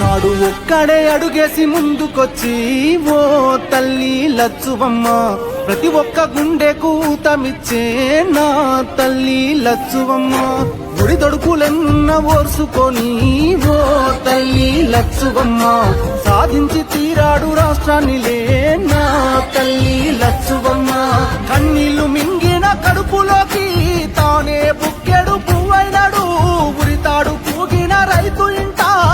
నాడు ఒక్కడే అడుగేసి ముందుకొచ్చి ఓ తల్లి లచ్చువమ్మ ప్రతి ఒక్క గుండె కూతమిచ్చే నా తల్లి లచ్చువమ్మ. గుడి దొడుకులెన్న ఓర్చుకొని ఓ తల్లి లచ్చువమ్మ సాధించి తీరాడు రాష్ట్రాన్ని నా తల్లి లచ్చువమ్మ. కన్నీళ్ళు మింగిన కడుపులోకి